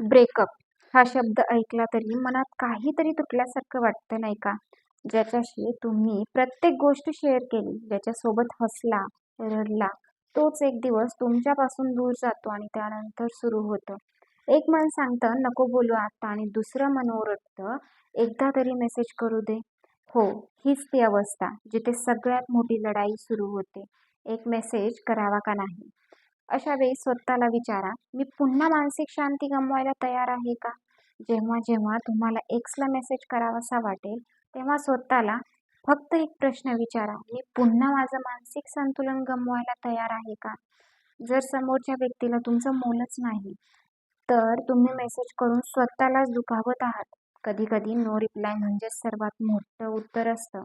Breakup हा शब्द ऐकला तरी मनात काहीतरी तुटल्यासारखं वाटतं नाही का? ज्याच्याशी तुम्ही प्रत्येक गोष्ट शेअर केली ज्याच्यासोबत हसला रडला तोच एक दिवस तुमच्यापासून दूर जातो आणि त्यानंतर सुरू होतं. एक मन सांगतं नको बोलू आता आणि दुसरं मन ओरडतं एकदा तरी मेसेज करू दे. हो हीच ती अवस्था जिथे सगळ्यात मोठी लढाई सुरू होते. एक मेसेज करावा का नाही? अशा वेळी स्वतःला विचारा मी पुन्हा मानसिक शांती गमवायला तयार आहे का? जेव्हा जेव्हा तुम्हाला एक्सला मेसेज करावासा वाटेल तेव्हा स्वतःला फक्त एक प्रश्न विचारा मी पुन्हा माझं मानसिक संतुलन गमवायला तयार आहे का? जर समोरच्या व्यक्तीला तुमचं मोलच नाही तर तुम्ही मेसेज करून स्वतःलाच दुखावत आहात. कधी कधी नो रिप्लाय म्हणजेच सर्वात मोठं उत्तर असतं.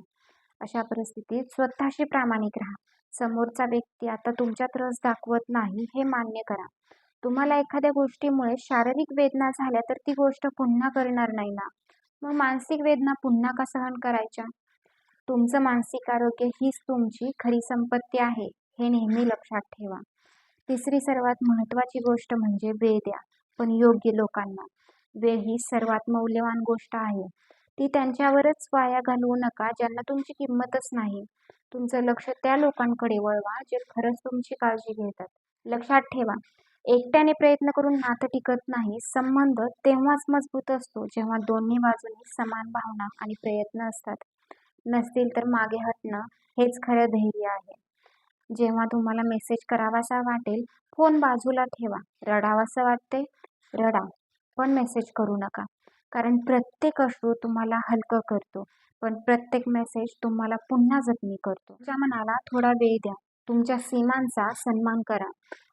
अशा परिस्थितीत स्वतःशी प्रामाणिक राहा. समोरचा व्यक्ती आता तुमच्यात रस दाखवत नाही हे मान्य करा. तुम्हाला एखाद्या गोष्टीमुळे शारीरिक वेदना झाल्या तर ती गोष्ट पुन्हा करणार नाही ना? मग मानसिक वेदना पुन्हा का सहन करायच्या? तुमचं मानसिक आरोग्य हीच तुमची खरी संपत्ती आहे हे नेहमी लक्षात ठेवा. तिसरी सर्वात महत्त्वाची गोष्ट म्हणजे वेळ द्या पण योग्य लोकांना. वेळ ही सर्वात मौल्यवान गोष्ट आहे. ती त्यांच्यावरच वाया घालवू नका ज्यांना तुमची किंमतच नाही. तुमचं लक्ष त्या लोकांकडे वळवा जे खरंच तुमची काळजी घेतात. लक्षात ठेवा एकट्याने प्रयत्न करून नातं टिकत नाही संबंध तेव्हाच मजबूत असतो जेव्हा दोन्ही बाजूंनी समान भावना आणि प्रयत्न असतात. नसतील तर मागे हटणं हेच खरं धैर्य आहे. जेव्हा तुम्हाला मेसेज करावासा वाटेल फोन बाजूला ठेवा. रडावासं वाटते रडा पण मेसेज करू नका. कारण प्रत्येक अश्रू तुम्हाला हलकं करतो. पण प्रत्येक मेसेज तुम्हाला पुन्हा जखमी करतो. तुमच्या मनाला थोडा वेळ द्या. तुमच्या सीमांचा सन्मान करा.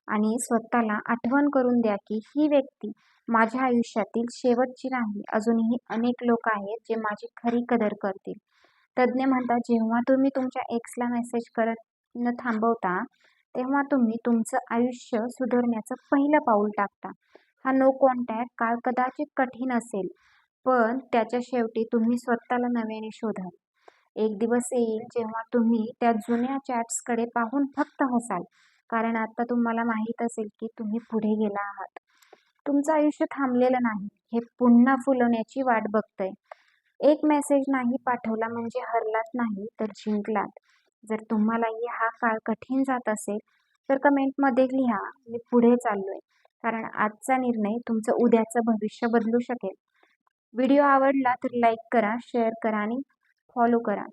आणि स्वतःला आठवण करून द्या की ही व्यक्ती माझ्या आयुष्यातील शेवटची नाही. अजूनही अनेक लोक आहेत जे माझी खरी कदर करतील. तज्ज्ञ म्हणतात जेव्हा तुम्ही तुमच्या एक्सला मेसेज करत न थांबवता तेव्हा तुम्ही तुमचं आयुष्य सुधारण्याचं पहिलं पाऊल टाकता. हा नो कॉन्टॅक्ट काळ कदाचित कठीण असेल पण त्याच्या शेवटी तुम्ही स्वतःला नव्याने शोधाल. एक दिवस येईल जेव्हा तुम्ही त्या जुन्या चॅट्सकडे पाहून फक्त हसाल कारण आता तुम्हाला माहीत असेल की तुम्ही पुढे गेला आहात. तुमचं आयुष्य थांबलेलं नाही हे पुन्हा फुलवण्याची वाट बघतंय. एक मेसेज नाही पाठवला म्हणजे हरलात नाही तर जिंकलात. जर तुम्हालाही हा काळ कठीण जात असेल तर कमेंटमध्ये लिहा मी पुढे चाललोय. कारण आजचा निर्णय तुमचं उद्याचं भविष्य बदलू शकेल. व्हिडिओ आवडला तर लाईक करा शेअर करा आणि फॉलो करा.